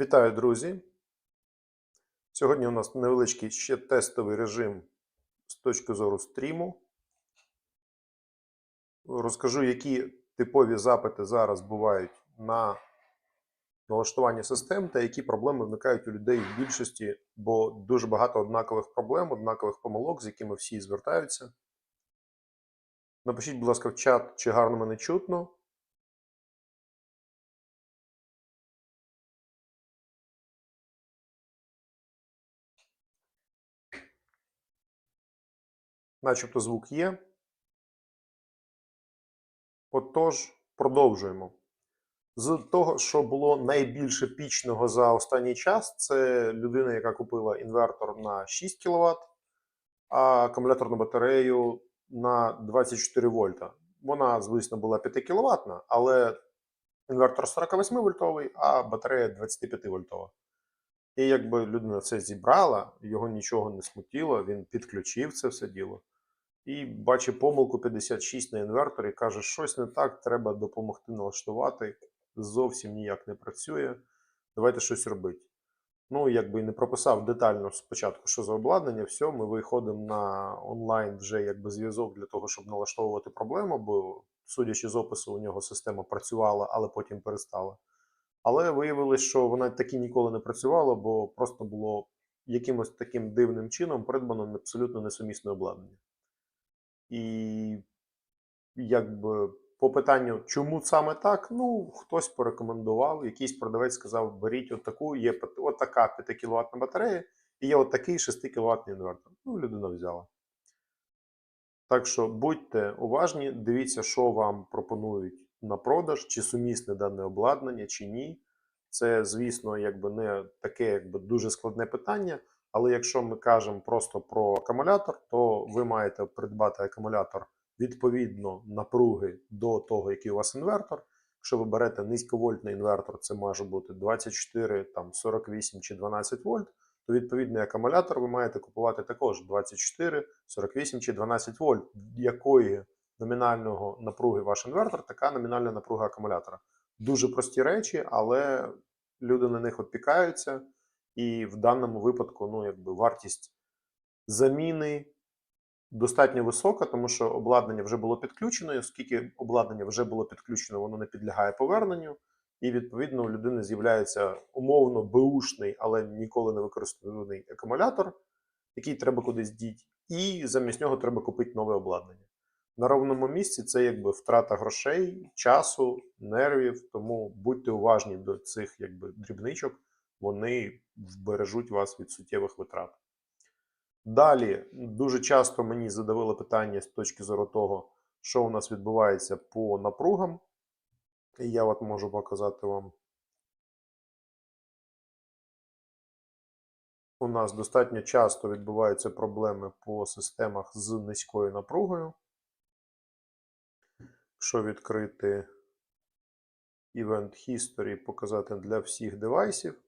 Вітаю, друзі! Сьогодні у нас невеличкий ще тестовий режим з точки зору стріму. Розкажу, які типові запити зараз бувають на налаштування систем та які проблеми виникають у людей в більшості, бо дуже багато однакових проблем, однакових помилок, з якими всі звертаються. Напишіть, будь ласка, в чат, чи гарно мене чутно. Начебто звук є. Отож, продовжуємо. З того, що було найбільше пічного за останній час, це людина, яка купила інвертор на 6 кВт, а акумуляторну батарею на 24 вольта. Вона, звісно, була 5 кВт, але інвертор 48 вольтовий, а батарея 25 вольтова. І якби людина це зібрала, його нічого не смутило, він підключив це все діло. І бачить помилку 56 на інверторі, каже, щось не так, треба допомогти налаштувати. Зовсім ніяк не працює. Давайте щось робити. Ну, якби не прописав детально спочатку, що за обладнання, все, ми виходимо на онлайн вже якби зв'язок для того, щоб налаштовувати проблему, бо, судячи з опису, у нього система працювала, але потім перестала. Але виявилось, що вона таки ніколи не працювала, бо просто було якимось таким дивним чином придбано абсолютно несумісне обладнання. І якби по питанню, чому саме так, ну, хтось порекомендував, якийсь продавець сказав, беріть отаку, є отака 5 кВт батарея, і є отакий 6 кВт інвертор. Ну, людина взяла. Так що будьте уважні, дивіться, що вам пропонують на продаж, чи сумісне дане обладнання, чи ні. Це, звісно, якби не таке якби дуже складне питання. Але якщо ми кажемо просто про акумулятор, то ви маєте придбати акумулятор відповідно напруги до того, який у вас інвертор. Якщо ви берете низьковольтний інвертор, це може бути 24, там, 48 чи 12 вольт, то відповідний акумулятор ви маєте купувати також 24, 48 чи 12 вольт, якої номінального напруги ваш інвертор, така номінальна напруга акумулятора. Дуже прості речі, але люди на них опікаються. І в даному випадку, ну, якби вартість заміни достатньо висока, тому що обладнання вже було підключено, і оскільки обладнання вже було підключено, воно не підлягає поверненню. І відповідно у людини з'являється умовно беушний, але ніколи не використаний акумулятор, який треба кудись діти, і замість нього треба купити нове обладнання. На ровному місці це якби втрата грошей, часу, нервів, тому будьте уважні до цих якби дрібничок вони вбережуть вас від суттєвих витрат. Далі дуже часто мені задавили питання з точки зору того, що у нас відбувається по напругам. І я от можу показати вам. У нас достатньо часто відбуваються проблеми по системах з низькою напругою. Якщо відкрити Event History, показати для всіх девайсів,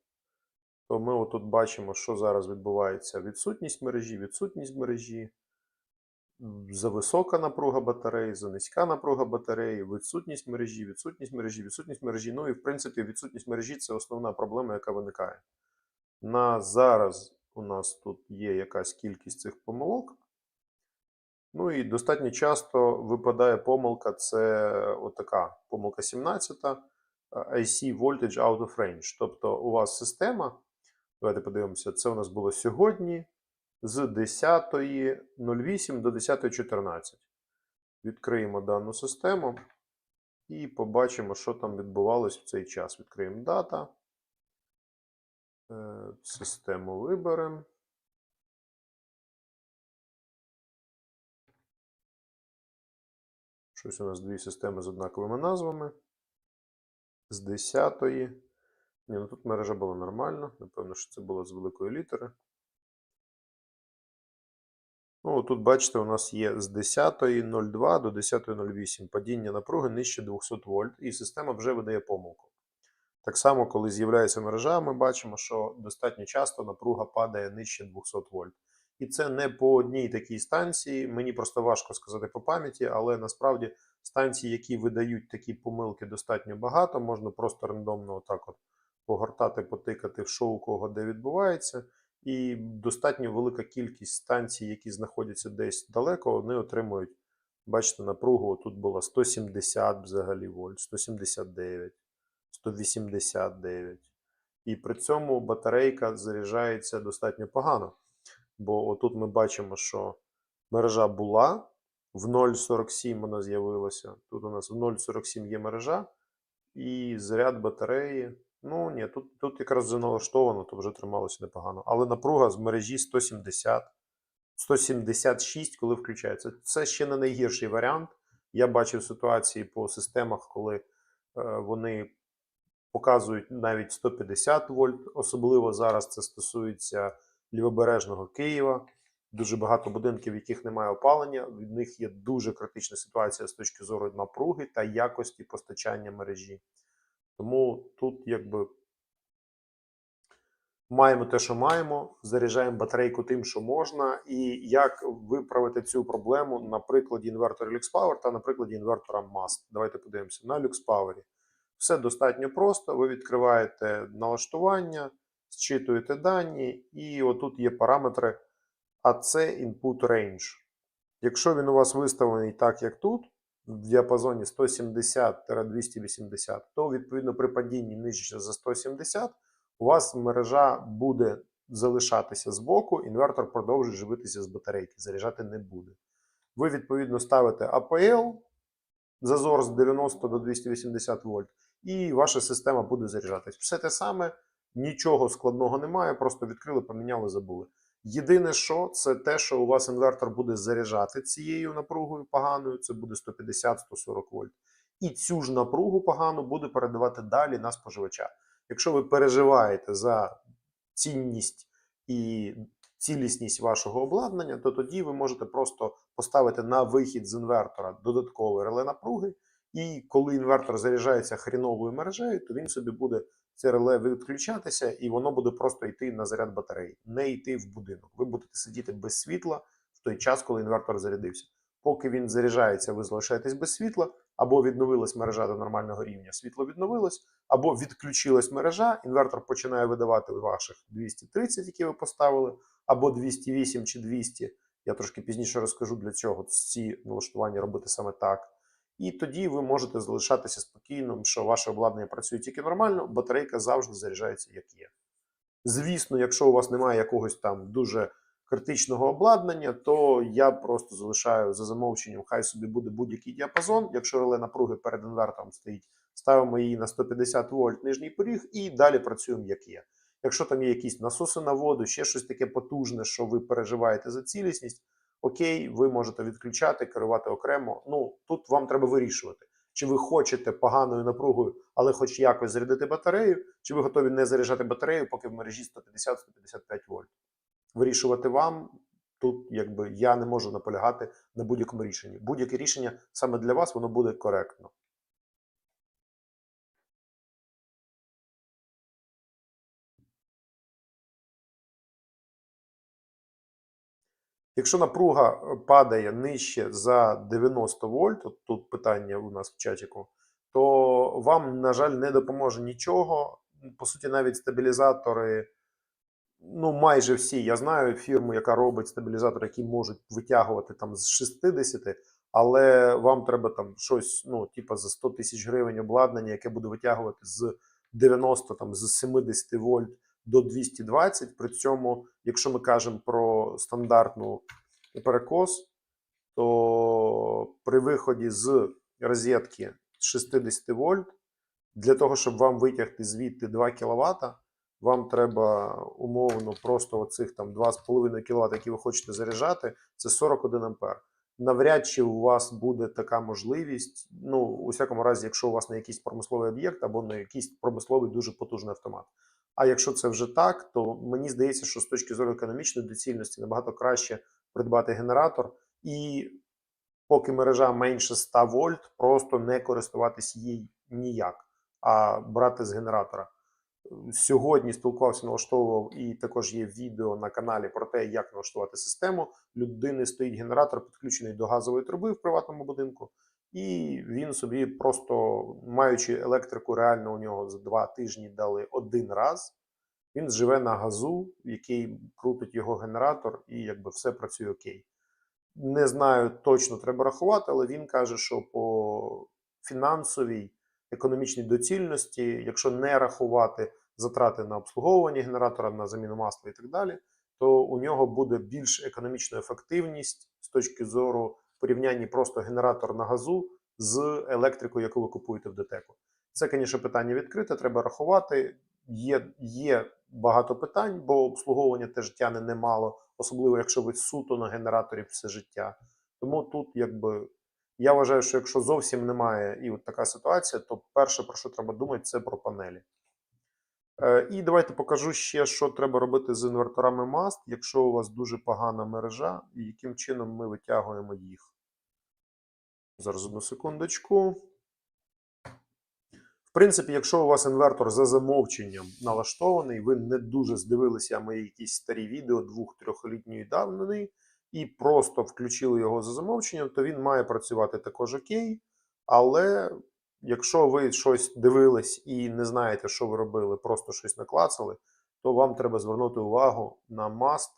то ми отут бачимо, що зараз відбувається: відсутність мережі, відсутність мережі, зависока напруга батареї, занизька напруга батареї, відсутність мережі, відсутність мережі, відсутність мережі. Ну і в принципі, відсутність мережі це основна проблема, яка виникає. На зараз у нас тут є якась кількість цих помилок. Ну і достатньо часто випадає помилка, це отака помилка 17 IC Voltage Out of Range. Тобто у вас система. Давайте подивимося, це у нас було сьогодні з 10.08 до 10.14. Відкриємо дану систему і побачимо, що там відбувалось в цей час. Відкриємо дата. Е, Систему виберемо. Щось у нас дві системи з однаковими назвами. З 10-ї. Ні, ну тут мережа була нормальна. Напевно, що це було з великої літери. Ну, тут, бачите, у нас є з 10.02 до 10.08 падіння напруги нижче 200 вольт, і система вже видає помилку. Так само, коли з'являється мережа, ми бачимо, що достатньо часто напруга падає нижче 200 вольт. І це не по одній такій станції. Мені просто важко сказати по пам'яті, але насправді станції, які видають такі помилки, достатньо багато. Можна просто рандомно отак от погортати, потикати, що у кого де відбувається. І достатньо велика кількість станцій, які знаходяться десь далеко, вони отримують, бачите, напругу. Тут було 170 взагалі вольт, 179, 189. І при цьому батарейка заряджається достатньо погано. Бо отут ми бачимо, що мережа була, в 0,47 вона з'явилася. Тут у нас в 0,47 є мережа, і заряд батареї. Ну ні, тут, тут якраз вже налаштовано, то вже трималося непогано. Але напруга з мережі 170, 176, коли включається. Це ще не найгірший варіант. Я бачив ситуації по системах, коли е, вони показують навіть 150 вольт. Особливо зараз це стосується лівобережного Києва. Дуже багато будинків, в яких немає опалення. В них є дуже критична ситуація з точки зору напруги та якості постачання мережі. Тому тут якби маємо те, що маємо, заряджаємо батарейку тим, що можна, і як виправити цю проблему на прикладі інвертора LuxPower та на прикладі інвертора MAST. Давайте подивимося на LuxPower. Все достатньо просто. Ви відкриваєте налаштування, зчитуєте дані, і отут є параметри AC Input Range. Якщо він у вас виставлений так, як тут, в діапазоні 170-280, то відповідно при падінні нижче за 170 у вас мережа буде залишатися збоку, інвертор продовжить живитися з батарейки, заряджати не буде. Ви відповідно ставите APL, зазор з 90 до 280 вольт, і ваша система буде заряджатись. Все те саме, нічого складного немає, просто відкрили, поміняли, забули. Єдине, що це те, що у вас інвертор буде заряджати цією напругою поганою, це буде 150-140 вольт. І цю ж напругу погану буде передавати далі на споживача. Якщо ви переживаєте за цінність і цілісність вашого обладнання, то тоді ви можете просто поставити на вихід з інвертора додаткове реле напруги, і коли інвертор заряджається хріновою мережею, то він собі буде це реле відключатися, і воно буде просто йти на заряд батареї, не йти в будинок. Ви будете сидіти без світла в той час, коли інвертор зарядився. Поки він заряджається, ви залишаєтесь без світла, або відновилась мережа до нормального рівня, світло відновилось, або відключилась мережа, інвертор починає видавати ваших 230, які ви поставили, або 208 чи 200. Я трошки пізніше розкажу для цього ці налаштування робити саме так. І тоді ви можете залишатися спокійним, що ваше обладнання працює тільки нормально, батарейка завжди заряджається як є. Звісно, якщо у вас немає якогось там дуже критичного обладнання, то я просто залишаю за замовченням, хай собі буде будь-який діапазон. Якщо реле напруги перед інвертором стоїть, ставимо її на 150 вольт нижній поріг і далі працюємо як є. Якщо там є якісь насоси на воду, ще щось таке потужне, що ви переживаєте за цілісність, окей, ви можете відключати, керувати окремо. Ну тут вам треба вирішувати, чи ви хочете поганою напругою, але хоч якось зарядити батарею, чи ви готові не заряджати батарею, поки в мережі 150-155 вольт. Вирішувати вам. Тут якби я не можу наполягати на будь-якому рішенні. Будь-яке рішення саме для вас воно буде коректно. Якщо напруга е, падає нижче за 90 вольт, тут питання у нас в чатіку, то вам, на жаль, не допоможе нічого. По суті, навіть стабілізатори, ну майже всі. Я знаю фірму, яка робить стабілізатори, які можуть витягувати там з 60, але вам треба там щось, ну, типу, за 100 тисяч гривень обладнання, яке буде витягувати з 90, там, з 70 вольт до 220. При цьому, якщо ми кажемо про стандартну перекос, то при виході з розетки 60 вольт, для того, щоб вам витягти звідти 2 кВт, вам треба умовно просто оцих там 2,5 кВт, які ви хочете заряджати, це 41 ампер. Навряд чи у вас буде така можливість. Ну, у всякому разі, якщо у вас на якийсь промисловий об'єкт або на якийсь промисловий дуже потужний автомат. А якщо це вже так, то мені здається, що з точки зору економічної доцільності набагато краще придбати генератор і поки мережа менше 100 вольт, просто не користуватись їй ніяк, а брати з генератора. Сьогодні спілкувався, налаштовував і також є відео на каналі про те, як налаштувати систему. Людини стоїть генератор, підключений до газової труби в приватному будинку, і він собі просто, маючи електрику, реально у нього за два тижні дали один раз. Він живе на газу, який крутить його генератор, і якби все працює окей. Не знаю точно треба рахувати, але він каже, що по фінансовій економічній доцільності, якщо не рахувати затрати на обслуговування генератора, на заміну масла і так далі, то у нього буде більш економічна ефективність з точки зору порівняння просто генератор на газу з електрикою, яку ви купуєте в ДТЕКу. Це, звісно, питання відкрите, треба рахувати. Є, є багато питань, бо обслуговування теж тяне немало, особливо якщо ви суто на генераторі все життя. Тому тут, якби, я вважаю, що якщо зовсім немає і от така ситуація, то перше, про що треба думати, це про панелі. Е, І давайте покажу ще, що треба робити з інверторами маст, якщо у вас дуже погана мережа, і яким чином ми витягуємо їх. Зараз одну секундочку. В принципі, якщо у вас інвертор за замовченням налаштований, ви не дуже здивилися мої якісь старі відео двох-трьохлітньої давнини і просто включили його за замовченням, то він має працювати також окей. Але якщо ви щось дивились і не знаєте, що ви робили, просто щось наклацали, то вам треба звернути увагу на маст.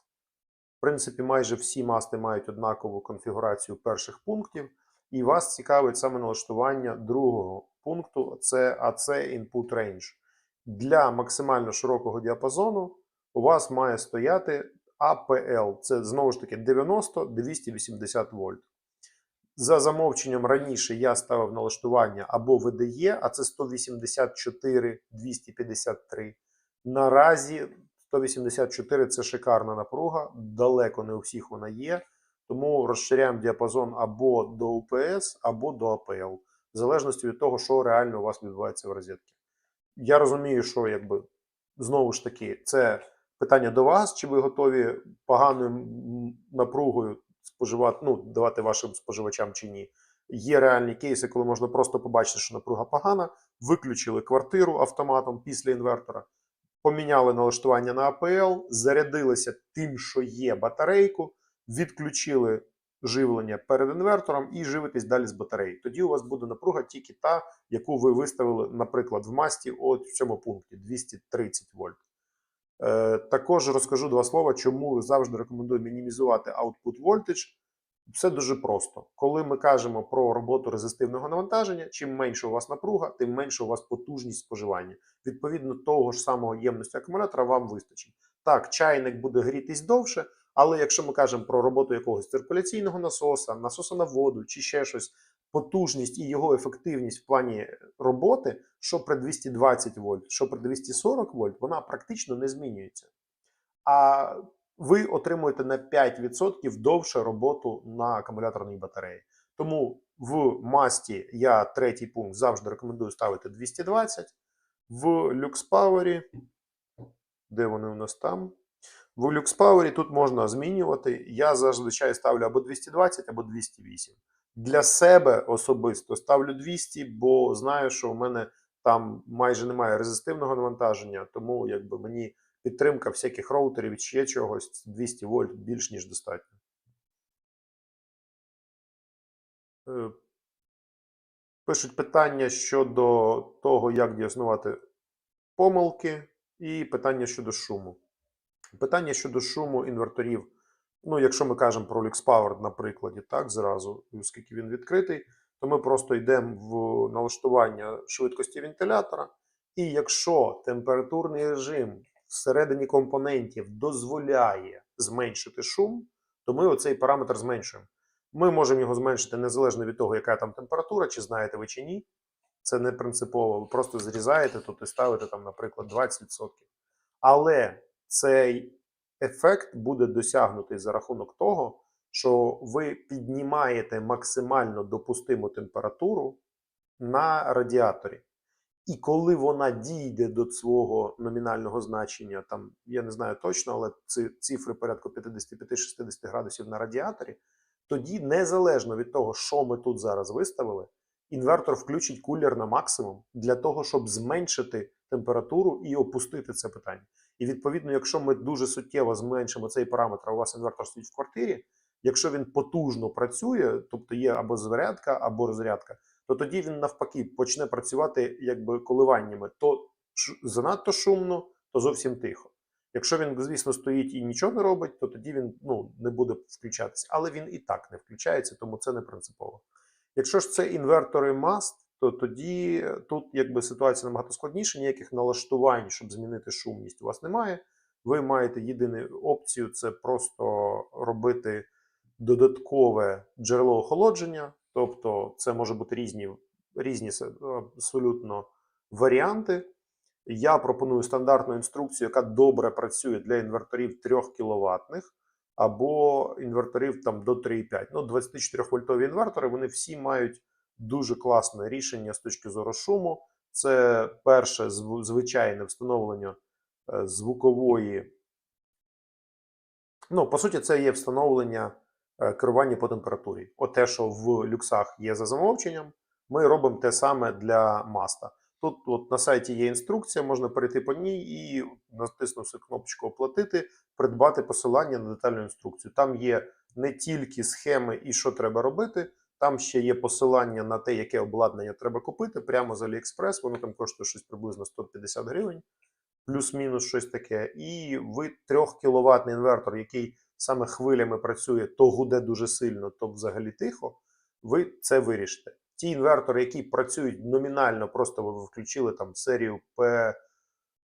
В принципі, майже всі масти мають однакову конфігурацію перших пунктів, і вас цікавить саме налаштування другого пункту це AC Input Range. Для максимально широкого діапазону у вас має стояти APL. Це знову ж таки 90-280 вольт. За замовченням раніше я ставив налаштування або VDE, а це 184-253. Наразі 184 це шикарна напруга, далеко не у всіх вона є. Тому розширяємо діапазон або до UPS, або до APL, в залежності від того, що реально у вас відбувається в розетці. Я розумію, що якби знову ж таки це питання до вас, чи ви готові поганою напругою споживати, ну, давати вашим споживачам чи ні. Є реальні кейси, коли можна просто побачити, що напруга погана, виключили квартиру автоматом після інвертора, поміняли налаштування на АПЛ, зарядилися тим, що є батарейку, відключили живлення перед інвертором і живитесь далі з батареї. Тоді у вас буде напруга тільки та, яку ви виставили, наприклад, в масті от в цьому пункті 230 вольт. Е, також розкажу два слова, чому завжди рекомендую мінімізувати output voltage. Все дуже просто. Коли ми кажемо про роботу резистивного навантаження, чим менше у вас напруга, тим менше у вас потужність споживання. Відповідно, того ж самого ємності акумулятора вам вистачить. Так, чайник буде грітись довше, але якщо ми кажемо про роботу якогось циркуляційного насоса, насоса на воду чи ще щось, потужність і його ефективність в плані роботи, що при 220 вольт, що при 240 вольт, вона практично не змінюється. А ви отримуєте на 5% довше роботу на акумуляторній батареї. Тому в масті я третій пункт завжди рекомендую ставити 220. В LuxPower, де вони у нас там? В LuxPower тут можна змінювати. Я зазвичай ставлю або 220, або 208. Для себе особисто ставлю 200, бо знаю, що у мене там майже немає резистивного навантаження, тому якби мені підтримка всяких роутерів чи ще чогось 200 вольт більш ніж достатньо. Е, Пишуть питання щодо того, як діагностувати помилки, і питання щодо шуму. Питання щодо шуму інверторів. Ну, якщо ми кажемо про LuxPower на прикладі, так, зразу, оскільки він відкритий, то ми просто йдемо в налаштування швидкості вентилятора. І якщо температурний режим всередині компонентів дозволяє зменшити шум, то ми оцей параметр зменшуємо. Ми можемо його зменшити незалежно від того, яка там температура, чи знаєте ви чи ні. Це не принципово. Ви просто зрізаєте тут і ставите там, наприклад, 20%. Але цей ефект буде досягнутий за рахунок того, що ви піднімаєте максимально допустиму температуру на радіаторі. І коли вона дійде до свого номінального значення, там я не знаю точно, але ці цифри порядку 55-60 градусів на радіаторі, тоді незалежно від того, що ми тут зараз виставили, інвертор включить кулер на максимум для того, щоб зменшити температуру і опустити це питання. І відповідно, якщо ми дуже суттєво зменшимо цей параметр, у вас інвертор стоїть в квартирі, Якщо він потужно працює, тобто є або зарядка, або розрядка, то тоді він навпаки почне працювати якби коливаннями. То занадто шумно, то зовсім тихо. Якщо він, звісно, стоїть і нічого не робить, то тоді він ну, не буде включатися. Але він і так не включається, тому це не принципово. Якщо ж це інвертори MAST, то тоді тут якби ситуація набагато складніша, ніяких налаштувань, щоб змінити шумність, у вас немає. Ви маєте єдину опцію це просто робити додаткове джерело охолодження, тобто це може бути різні, різні абсолютно варіанти. Я пропоную стандартну інструкцію, яка добре працює для інверторів 3 кВт або інверторів там до 3,5. Ну, 24 вольтові інвертори, вони всі мають дуже класне рішення з точки зору шуму. Це перше звичайне встановлення е, звукової. Ну, по суті, це є встановлення е, керування по температурі. От те, що в люксах є за замовченням, ми робимо те саме для маста. Тут от на сайті є інструкція, можна перейти по ній і, натиснувши кнопочку Оплатити, придбати посилання на детальну інструкцію. Там є не тільки схеми і що треба робити, там ще є посилання на те, яке обладнання треба купити прямо з AliExpress. Воно там коштує щось приблизно 150 гривень, плюс-мінус щось таке. І ви 3 кВт інвертор, який саме хвилями працює, то гуде дуже сильно, то взагалі тихо. Ви це вирішите. Ті інвертори, які працюють номінально, просто ви включили там серію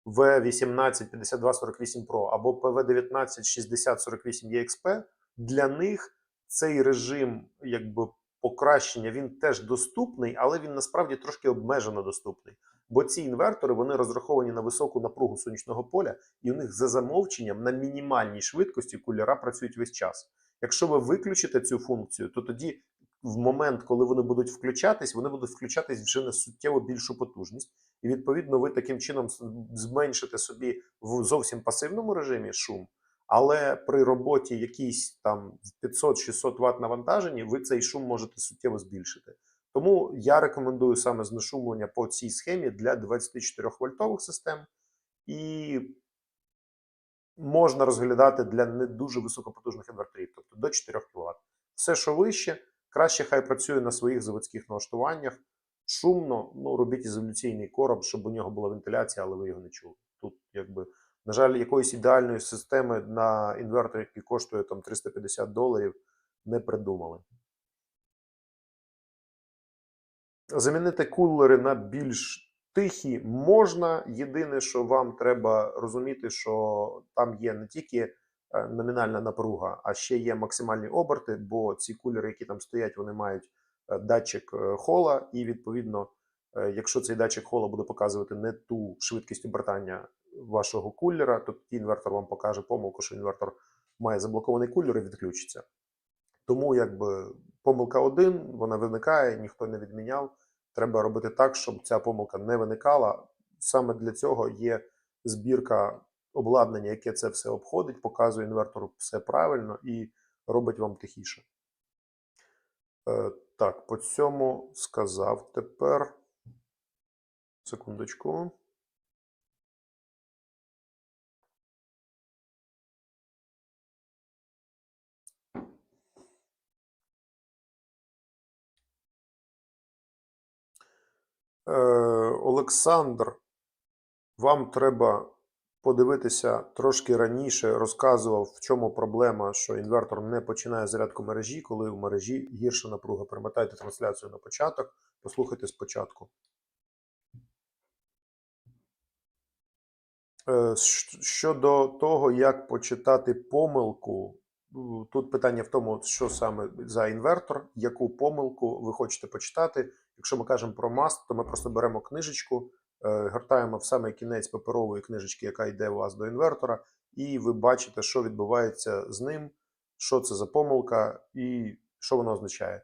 PV18 5248 Pro або PV19 6048 EXP, для них цей режим якби покращення він теж доступний, але він насправді трошки обмежено доступний. Бо ці інвертори вони розраховані на високу напругу сонячного поля, і у них за замовченням на мінімальній швидкості кулера працюють весь час. Якщо ви виключите цю функцію, то тоді в момент, коли вони будуть включатись, вони будуть включатись вже на суттєво більшу потужність, і відповідно ви таким чином зменшите собі в зовсім пасивному режимі шум. Але при роботі якійсь там 500-600 Вт навантаженні ви цей шум можете суттєво збільшити. Тому я рекомендую саме знешумлення по цій схемі для 24 вольтових систем, і можна розглядати для не дуже високопотужних інверторів, тобто до 4 кВт. Все, що вище, краще хай працює на своїх заводських налаштуваннях. Шумно, ну робіть ізоляційний короб, щоб у нього була вентиляція, але ви його не чули. Тут, якби, на жаль, якоїсь ідеальної системи на інвертор, який коштує там 350 доларів, не придумали. Замінити кулери на більш тихі можна. Єдине, що вам треба розуміти, що там є не тільки е, номінальна напруга, а ще є максимальні оберти, бо ці кулери, які там стоять, вони мають е, датчик е, хола, і відповідно, якщо цей датчик хола буде показувати не ту швидкість обертання вашого кулера, то тоді інвертор вам покаже помилку, що інвертор має заблокований кулер і відключиться. Тому якби помилка один, вона виникає, ніхто не відміняв. Треба робити так, щоб ця помилка не виникала. Саме для цього є збірка обладнання, яке це все обходить, показує інвертору все правильно і робить вам тихіше. Е, так, по цьому сказав тепер. Секундочку. Е, Олександр, вам треба подивитися трошки раніше. Розказував, в чому проблема, що інвертор не починає зарядку мережі, коли в мережі гірша напруга. Перемотайте трансляцію на початок, послухайте спочатку. Е, Щодо того, як почитати помилку, тут питання в тому, що саме за інвертор, яку помилку ви хочете почитати. Якщо ми кажемо про маст, то ми просто беремо книжечку, е, гортаємо в самий кінець паперової книжечки, яка йде у вас до інвертора, і ви бачите, що відбувається з ним, що це за помилка і що вона означає.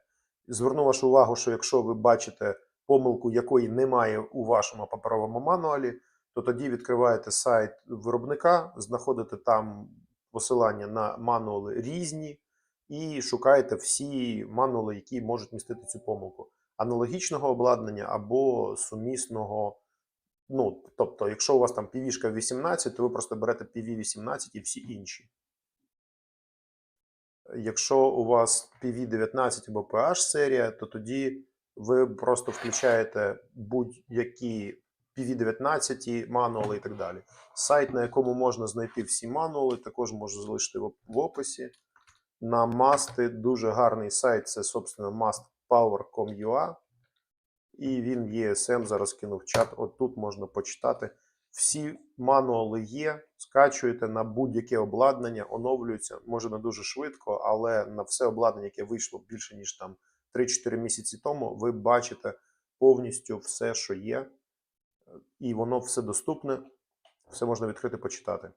Зверну вашу увагу, що якщо ви бачите помилку, якої немає у вашому паперовому мануалі, то тоді відкриваєте сайт виробника, знаходите там посилання на мануали різні і шукаєте всі мануали, які можуть містити цю помилку. Аналогічного обладнання або сумісного. Ну, тобто, якщо у вас там PV 18, то ви просто берете PV 18 і всі інші. Якщо у вас PV19 або PH серія, то тоді ви просто включаєте будь-які PV19 мануали і так далі. Сайт, на якому можна знайти всі мануали, також можу залишити в описі. На масти дуже гарний сайт це, собственно, mastpower.com.ua. І він ЄСМ зараз кинув чат. От тут можна почитати. Всі мануали є, скачуєте на будь-яке обладнання, оновлюються, може не дуже швидко, але на все обладнання, яке вийшло більше ніж там 3-4 місяці тому, ви бачите повністю все, що є, і воно все доступне, все можна відкрити почитати.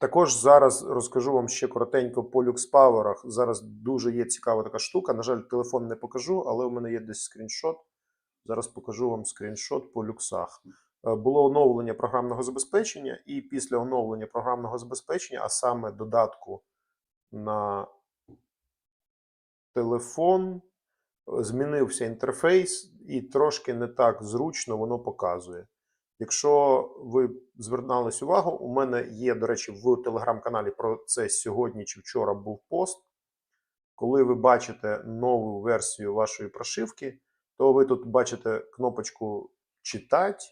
Також зараз розкажу вам ще коротенько по люкспаверах. Зараз дуже є цікава така штука. На жаль, телефон не покажу, але у мене є десь скріншот. Зараз покажу вам скріншот по люксах. Е, Було оновлення програмного забезпечення, і після оновлення програмного забезпечення, а саме додатку на телефон, е, змінився інтерфейс, і трошки не так зручно воно показує. Якщо ви звернулись увагу, у мене є, до речі, в телеграм-каналі про це сьогодні чи вчора був пост. Коли ви бачите нову версію вашої прошивки, то ви тут бачите кнопочку читати.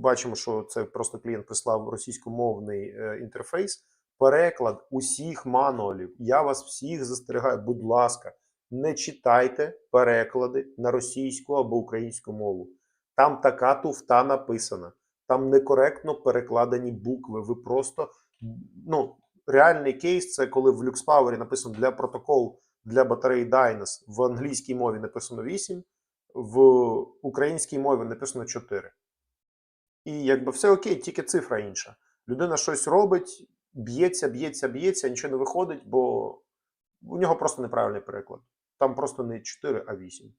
Бачимо, що це просто клієнт прислав російськомовний е, інтерфейс. Переклад усіх мануалів. Я вас всіх застерігаю, будь ласка, не читайте переклади на російську або українську мову. Там така туфта написана, там некоректно перекладені букви. Ви просто ну, реальний кейс це коли в LuxPower написано для протокол для батареї Dynas в англійській мові написано 8, в українській мові написано 4. І якби все окей, тільки цифра інша. Людина щось робить, б'ється, б'ється, б'ється, нічого не виходить, бо у нього просто неправильний переклад. Там просто не 4, а 8.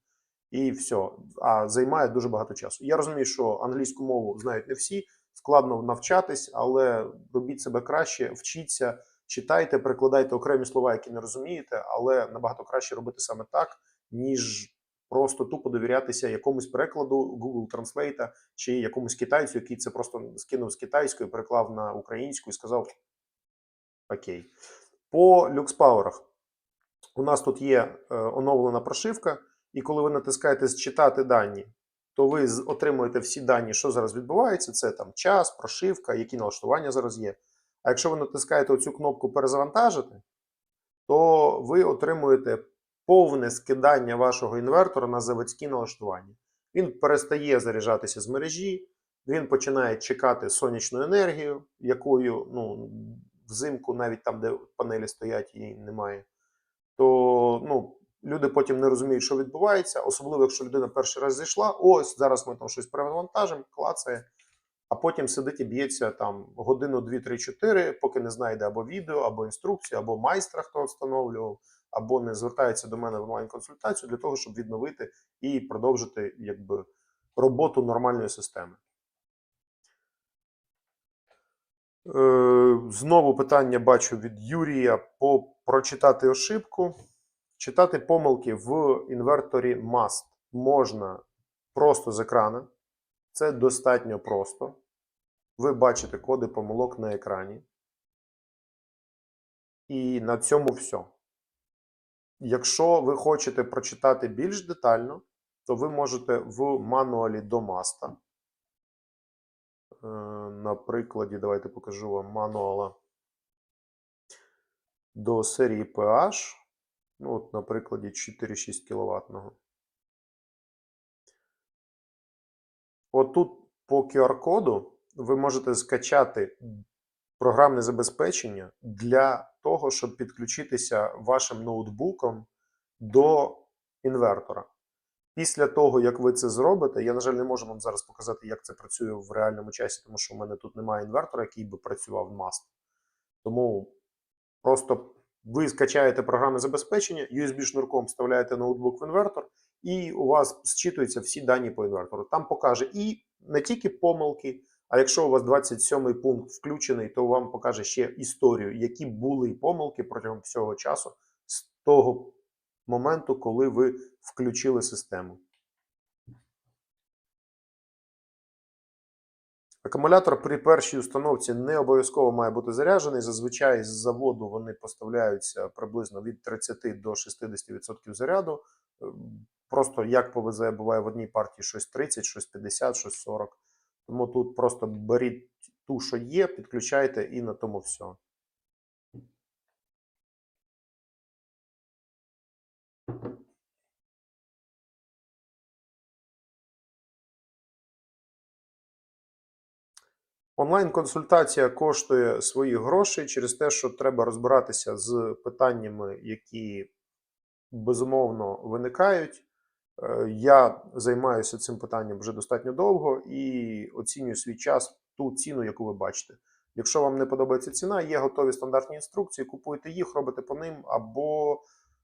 І все. А займає дуже багато часу. Я розумію, що англійську мову знають не всі, складно навчатись, але робіть себе краще, вчіться, читайте, перекладайте окремі слова, які не розумієте, але набагато краще робити саме так, ніж просто тупо довірятися якомусь перекладу Google Translate чи якомусь китайцю, який це просто скинув з китайської, переклав на українську і сказав: Окей. По люкспауерах у нас тут є е, оновлена прошивка, і коли ви натискаєте зчитати дані, то ви отримуєте всі дані, що зараз відбувається. Це там час, прошивка, які налаштування зараз є. А якщо ви натискаєте оцю кнопку перезавантажити, то ви отримуєте повне скидання вашого інвертора на заводські налаштування. Він перестає заряджатися з мережі, він починає чекати сонячну енергію, якою ну, взимку, навіть там, де панелі стоять, її немає. То ну, люди потім не розуміють, що відбувається, особливо якщо людина перший раз зайшла, ось зараз ми там щось перевантажимо, клацає, а потім сидить і б'ється там годину, дві, три, чотири, поки не знайде або відео, або інструкцію, або майстра, хто встановлював, або не звертається до мене в онлайн-консультацію для того, щоб відновити і продовжити якби, роботу нормальної системи. Е, Знову питання бачу від Юрія по прочитати ошибку. Читати помилки в інверторі MAST можна просто з екрана. Це достатньо просто. Ви бачите коди помилок на екрані. І на цьому все. Якщо ви хочете прочитати більш детально, то ви можете в мануалі до маста. Е, На прикладі, давайте покажу вам мануала до серії PH. Ну, от, на прикладі 4-6 кВт. От тут по QR-коду ви можете скачати програмне забезпечення для того, щоб підключитися вашим ноутбуком до інвертора. Після того, як ви це зробите, я, на жаль, не можу вам зараз показати, як це працює в реальному часі, тому що в мене тут немає інвертора, який би працював маст. Тому просто ви скачаєте програмне забезпечення, USB-шнурком вставляєте ноутбук в інвертор, і у вас зчитуються всі дані по інвертору. Там покаже і не тільки помилки, а якщо у вас 27-й пункт включений, то вам покаже ще історію, які були помилки протягом всього часу з того моменту, коли ви включили систему. Акумулятор при першій установці не обов'язково має бути заряджений. Зазвичай з заводу вони поставляються приблизно від 30 до 60% заряду. Е, Просто як повезе, буває в одній партії щось 30, щось 50, щось 40. Тому тут просто беріть ту, що є, підключайте і на тому все. Онлайн-консультація коштує свої гроші через те, що треба розбиратися з питаннями, які безумовно виникають. Е, Я займаюся цим питанням вже достатньо довго і оцінюю свій час ту ціну, яку ви бачите. Якщо вам не подобається ціна, є готові стандартні інструкції, купуйте їх, робите по ним, або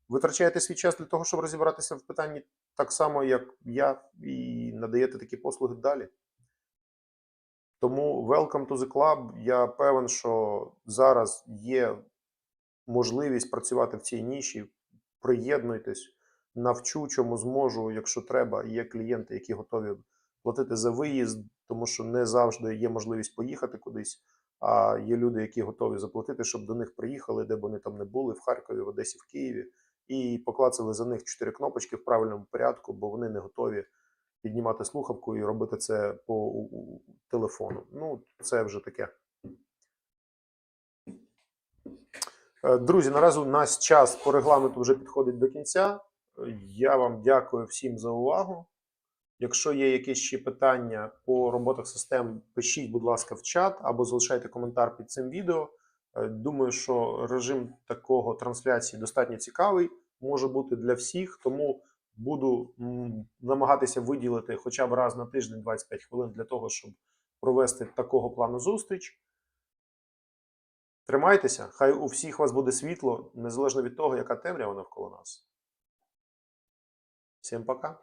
витрачаєте свій час для того, щоб розібратися в питанні так само, як я, і надаєте такі послуги далі. Тому welcome to the club. Я певен, що зараз є можливість працювати в цій ніші. Приєднуйтесь, навчу, чому зможу, якщо треба. Є клієнти, які готові платити за виїзд, тому що не завжди є можливість поїхати кудись. А є люди, які готові заплатити, щоб до них приїхали, де б вони там не були, в Харкові, в Одесі, в Києві, і поклацали за них чотири кнопочки в правильному порядку, бо вони не готові піднімати слухавку і робити це по телефону. Ну, це вже таке. Е, Друзі, наразі у нас час по регламенту вже підходить до кінця. Я вам дякую всім за увагу. Якщо є якісь ще питання по роботах систем, пишіть, будь ласка, в чат або залишайте коментар під цим відео. Е, Думаю, що режим такого трансляції достатньо цікавий, може бути для всіх, тому буду намагатися виділити хоча б раз на тиждень 25 хвилин для того, щоб провести такого плану зустріч. Тримайтеся, хай у всіх вас буде світло, незалежно від того, яка темрява навколо нас. Всім пока.